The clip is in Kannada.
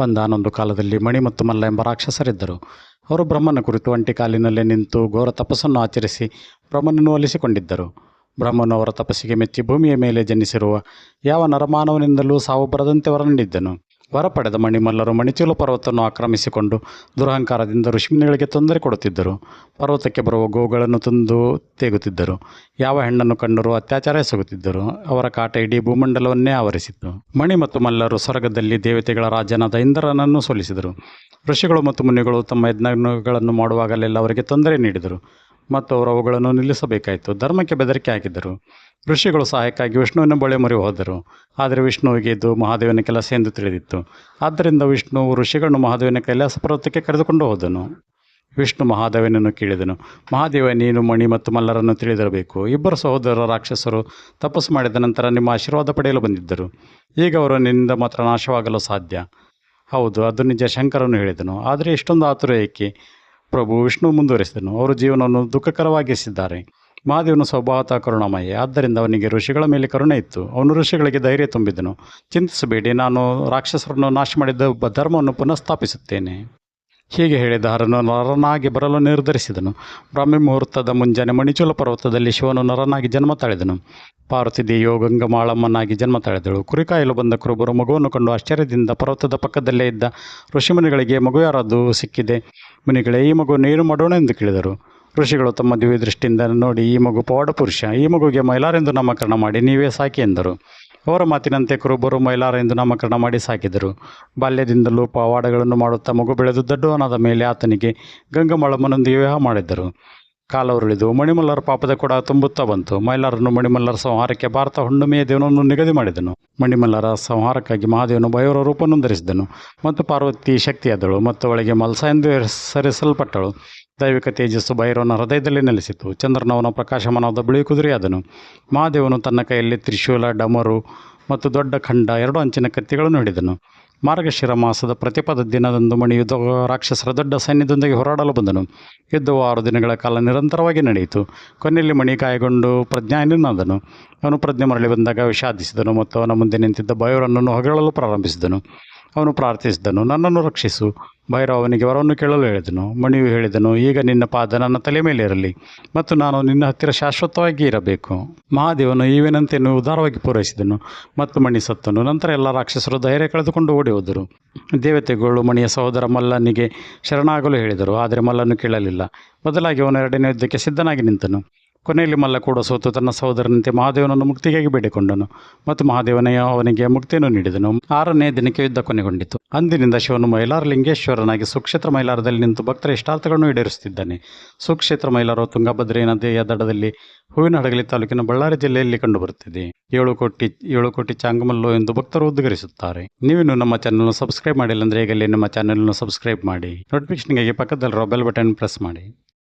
ಒಂದಾನೊಂದು ಕಾಲದಲ್ಲಿ ಮಣಿ ಮತ್ತು ಮಲ್ಲ ಎಂಬ ರಾಕ್ಷಸರಿದ್ದರು. ಅವರು ಬ್ರಹ್ಮನ ಕುರಿತು ಒಂಟಿ ಕಾಲಿನಲ್ಲೇ ನಿಂತು ಘೋರ ತಪಸ್ಸನ್ನು ಆಚರಿಸಿ ಬ್ರಹ್ಮನನ್ನು ಒಲಿಸಿಕೊಂಡಿದ್ದರು. ಬ್ರಹ್ಮನು ಅವರ ತಪಸ್ಸಿಗೆ ಮೆಚ್ಚಿ ಭೂಮಿಯ ಮೇಲೆ ಜನಿಸಿರುವ ಯಾವ ನರಮಾನವನಿಂದಲೂ ಸಾವು ಬರದಂತೆ ವರ ನೀಡಿದ್ದನು ವರ ಪಡೆದ ಮಣಿಮಲ್ಲರು ಮಣಿಚೂಲ ಪರ್ವತವನ್ನು ಆಕ್ರಮಿಸಿಕೊಂಡು ದುರಹಂಕಾರದಿಂದ ಋಷಿಮುನಿಗಳಿಗೆ ತೊಂದರೆ ಕೊಡುತ್ತಿದ್ದರು. ಪರ್ವತಕ್ಕೆ ಬರುವ ಗೋಗಳನ್ನು ತಂದು ತೇಗುತ್ತಿದ್ದರು. ಯಾವ ಹೆಣ್ಣನ್ನು ಕಂಡರೂ ಅತ್ಯಾಚಾರ ಎಸಗುತ್ತಿದ್ದರು. ಅವರ ಕಾಟ ಇಡೀ ಭೂಮಂಡಲವನ್ನೇ ಆವರಿಸಿತ್ತು. ಮಣಿ ಮತ್ತು ಮಲ್ಲರು ಸ್ವರ್ಗದಲ್ಲಿ ದೇವತೆಗಳ ರಾಜನಾದ ಇಂದ್ರನನ್ನು ಸೋಲಿಸಿದರು. ಋಷಿಗಳು ಮತ್ತು ಮುನಿಗಳು ತಮ್ಮ ಯಜ್ಞಗಳನ್ನು ಮಾಡುವಾಗಲೆಲ್ಲ ಅವರಿಗೆ ತೊಂದರೆ ನೀಡಿದರು. ಮತ್ತು ಅವರು ಅವುಗಳನ್ನು ನಿಲ್ಲಿಸಬೇಕಾಯಿತು. ಧರ್ಮಕ್ಕೆ ಬೆದರಿಕೆ ಹಾಕಿದ್ದರು. ಋಷಿಗಳು ಸಹಾಯಕ್ಕಾಗಿ ವಿಷ್ಣುವಿನ ಬಳಿ ಮೊರೆ ಹೋದರು ಆದರೆ ವಿಷ್ಣುವಿಗೆ ಇದು ಮಹಾದೇವನ ಕೆಲಸ ಎಂದು ತಿಳಿದಿತ್ತು. ಆದ್ದರಿಂದ ವಿಷ್ಣು ಋಷಿಗಳನ್ನು ಮಹಾದೇವನ ಕೈಲಾಸ ಪರ್ವತಕ್ಕೆ ಕರೆದುಕೊಂಡು ಹೋದನು. ವಿಷ್ಣು ಮಹಾದೇವನನ್ನು ಕೇಳಿದನು. ಮಹಾದೇವ, ನೀನು ಮಣಿ ಮತ್ತು ಮಲ್ಲರನ್ನು ತಿಳಿದಿರಬೇಕು. ಇಬ್ಬರು ಸಹೋದರ ರಾಕ್ಷಸರು ತಪಸ್ಸು ಮಾಡಿದ ನಂತರ ನಿಮ್ಮ ಆಶೀರ್ವಾದ ಪಡೆಯಲು ಬಂದಿದ್ದರು. ಈಗ ಅವರು ನಿನ್ನಿಂದ ಮಾತ್ರ ನಾಶವಾಗಲು ಸಾಧ್ಯ. ಹೌದು, ಅದು ನಿಜ, ಶಂಕರನು ಹೇಳಿದನು. ಆದರೆ ಇಷ್ಟೊಂದು ಆತುರ ಏಕೆ? ಪ್ರಭು ವಿಷ್ಣು ಮುಂದುವರಿಸಿದನು. ಅವರು ಜೀವನವನ್ನು ದುಃಖಕರವಾಗಿಸಿದ್ದಾರೆ. ಮಹಾದೇವನು ಸ್ವಭಾವತ ಕರುಣಾಮಯ. ಆದ್ದರಿಂದ ಅವನಿಗೆ ಋಷಿಗಳ ಮೇಲೆ ಕರುಣೆ ಇತ್ತು. ಅವನು ಋಷಿಗಳಿಗೆ ಧೈರ್ಯ ತುಂಬಿದನು. ಚಿಂತಿಸಬೇಡಿ, ನಾನು ರಾಕ್ಷಸರನ್ನು ನಾಶ ಮಾಡಿದ್ದ ಧರ್ಮವನ್ನು ಪುನಃಸ್ಥಾಪಿಸುತ್ತೇನೆ. ಹೀಗೆ ಹೇಳಿದ ಹರನು ನರನಾಗಿ ಬರಲು ನಿರ್ಧರಿಸಿದನು. ಬ್ರಾಹ್ಮಿ ಮುಹೂರ್ತದ ಮುಂಜಾನೆ ಮಣಿಚೂಲ ಪರ್ವತದಲ್ಲಿ ಶಿವನು ನರನಾಗಿ ಜನ್ಮ ತಾಳಿದನು. ಪಾರ್ವತಿ ದೇವಿಯು ಗಂಗಮಾಳಮ್ಮನಾಗಿ ಜನ್ಮ ತಾಳಿದಳು. ಕುರಿಕಾಯಲು ಬಂದ ಕುರುಬರು ಮಗುವನ್ನು ಕಂಡು ಆಶ್ಚರ್ಯದಿಂದ ಪರ್ವತದ ಪಕ್ಕದಲ್ಲೇ ಇದ್ದ ಋಷಿಮುನಿಗಳಿಗೆ ಮಗು ಯಾರದು ಸಿಕ್ಕಿದೆ? ಮುನಿಗಳೇ, ಈ ಮಗು ನೀರು ಮಾಡೋಣ ಎಂದು ಕೇಳಿದರು. ಋಷಿಗಳು ತಮ್ಮ ದಿವ್ಯ ದೃಷ್ಟಿಯಿಂದ ನೋಡಿ, ಈ ಮಗು ಪವಾಡ ಪುರುಷ, ಈ ಮಗುಗೆ ಮೈಲಾರೆಂದು ನಾಮಕರಣ ಮಾಡಿ ನೀವೇ ಸಾಕಿ ಎಂದರು. ಅವರ ಮಾತಿನಂತೆ ಕುರುಬರು ಮೈಲಾರ ಎಂದು ನಾಮಕರಣ ಮಾಡಿ ಸಾಕಿದರು. ಬಾಲ್ಯದಿಂದಲೂ ಪವಾಡಗಳನ್ನು ಮಾಡುತ್ತಾ ಮಗು ಬೆಳೆದು ದೊಡ್ಡವನಾದ ಮೇಲೆ ಆತನಿಗೆ ಗಂಗಮಳಮ್ಮನೊಂದಿಗೆ ವಿವಾಹ ಮಾಡಿದ್ದರು. ಕಾಲ ಉರುಳಿದು ಮಣಿಮಲ್ಲರ ಪಾಪದ ಕೂಡ ತುಂಬುತ್ತಾ ಬಂತು. ಮೈಲಾರನು ಮಣಿಮಲ್ಲರ ಸಂಹಾರಕ್ಕೆ ಭಾರತ ಹುಣ್ಣುಮೆಯ ದೇವನನ್ನು ನಿಗದಿ ಮಾಡಿದನು. ಮಣಿಮಲ್ಲರ ಸಂಹಾರಕ್ಕಾಗಿ ಮಹಾದೇವನು ಭಯವರ ರೂಪವನ್ನು ಧರಿಸಿದನು ಮತ್ತು ಪಾರ್ವತಿ ಶಕ್ತಿಯಾದಳು ಮತ್ತು ಅವಳಿಗೆ ಮಲ್ಸ ಎಂದು ಹೆಸರಿಸಲ್ಪಟ್ಟಳು. ದೈವಿಕ ತೇಜಸ್ಸು, ಭೈರವನ ಹೃದಯದಲ್ಲಿ ನೆಲೆಸಿತು. ಚಂದ್ರನವನ ಪ್ರಕಾಶಮಾನವಾದ ಬಿಳಿ ಕುದುರೆಯಾದನು ಮಹಾದೇವನು ತನ್ನ ಕೈಯಲ್ಲಿ ತ್ರಿಶೂಲ, ಡಮರು ಮತ್ತು ದೊಡ್ಡ ಖಂಡ ಎರಡು ಅಂಚಿನ ಕತ್ತಿಗಳನ್ನು ಹಿಡಿದನು. ಮಾರ್ಗಶಿರ ಮಾಸದ ಪ್ರತಿಪದ ದಿನದಂದು ಮಣಿಯು ಯುದ್ಧ ರಾಕ್ಷಸರ ದೊಡ್ಡ ಸೈನ್ಯದೊಂದಿಗೆ ಹೋರಾಡಲು ಬಂದನು. ಯುದ್ಧವು ಆರು ದಿನಗಳ ಕಾಲ ನಿರಂತರವಾಗಿ ನಡೆಯಿತು. ಕೊನೆಯಲ್ಲಿ ಮಣಿ ಗಾಯಗೊಂಡು ಪ್ರಜ್ಞಾನಿನಾದನು ಅವನು ಪ್ರಜ್ಞೆ ಮರಳಿ ಬಂದಾಗ ವಿಷಾದಿಸಿದನು ಮತ್ತು ಅವನ ಮುಂದೆ ನಿಂತಿದ್ದ ಬಯೋರನ್ನು ಹೊಗಳಲು ಪ್ರಾರಂಭಿಸಿದನು. ಅವನು ಪ್ರಾರ್ಥಿಸಿದನು, ನನ್ನನ್ನು ರಕ್ಷಿಸು. ಭೈರವ ಅವನಿಗೆ ವರವನ್ನು ಕೇಳಲು ಹೇಳಿದನು. ಮಣಿಯು ಹೇಳಿದನು, ಈಗ ನಿನ್ನ ಪಾದ ನನ್ನ ತಲೆ ಮೇಲೆ ಇರಲಿ, ಮತ್ತು ನಾನು ನಿನ್ನ ಹತ್ತಿರ ಶಾಶ್ವತವಾಗಿ ಇರಬೇಕು. ಮಹಾದೇವನು ವಿನಂತಿಯನ್ನು ಉದಾರವಾಗಿ ಪೂರೈಸಿದನು, ಮತ್ತು ಮಣಿ ಸತ್ತನು. ನಂತರ ಎಲ್ಲ ರಾಕ್ಷಸರು ಧೈರ್ಯ ಕಳೆದುಕೊಂಡು ಓಡಿ ಹೋದರು. ದೇವತೆಗಳು ಮಣಿಯ ಸಹೋದರ ಮಲ್ಲನಿಗೆ ಶರಣಾಗಲು ಹೇಳಿದರು, ಆದರೆ ಮಲ್ಲನು ಕೇಳಲಿಲ್ಲ. ಬದಲಾಗಿ ಅವನು ಎರಡನೇ ಯುದ್ಧಕ್ಕೆ ಸಿದ್ಧನಾಗಿ ನಿಂತನು. ಕೊನೆಯಲ್ಲಿ ಮಲ್ಲ ಕೂಡ ಸೋತು ತನ್ನ ಸಹೋದರನಂತೆ ಮಹಾದೇವನನ್ನು ಮುಕ್ತಿಗಾಗಿ ಬೇಡಿಕೊಂಡನು. ಮತ್ತು ಮಹಾದೇವನೇ ಅವನಿಗೆ ಮುಕ್ತಿಯನ್ನು ನೀಡಿದನು. ಆರನೇ ದಿನಕ್ಕೆ ಯುದ್ಧ ಕೊನೆಗೊಂಡಿತು. ಅಂದಿನಿಂದ ಶಿವನು ಮೈಲಾರ ಲಿಂಗೇಶ್ವರನಾಗಿ ಸುಕ್ಷೇತ್ರ ಮೈಲಾರದಲ್ಲಿ ನಿಂತು ಭಕ್ತರ ಇಷ್ಟಾರ್ಥಗಳನ್ನು ಈಡೇರಿಸುತ್ತಿದ್ದಾನೆ. ಸುಕ್ಷೇತ್ರ ಮೈಲಾರವು ತುಂಗಭದ್ರೆಯ ನದಿಯ ದಡದಲ್ಲಿ ಹೂವಿನ ಹಡಗಲಿ ತಾಲೂಕಿನ ಬಳ್ಳಾರಿ ಜಿಲ್ಲೆಯಲ್ಲಿ ಕಂಡುಬರುತ್ತಿದೆ. ಏಳು ಕೋಟಿ ಏಳು ಕೋಟಿ ಚಾಂಗಮಲ್ಲು ಎಂದು ಭಕ್ತರು ಉದ್ಗರಿಸುತ್ತಾರೆ. ನೀವು ನಮ್ಮ ಚಾನಲ್ನ ಸಬ್ಸ್ಕ್ರೈಬ್ ಮಾಡಿಲ್ಲ ಅಂದರೆ ಈಗಲೇ ನಮ್ಮ ಚಾನಲ್ನ ಸಬ್ಸ್ಕ್ರೈಬ್ ಮಾಡಿ. ನೋಟಿಫಿಕೇಶನ್ಗಾಗಿ ಪಕ್ಕದಲ್ಲಿರೋ ಬೆಲ್ ಬಟನ್ ಪ್ರೆಸ್ ಮಾಡಿ.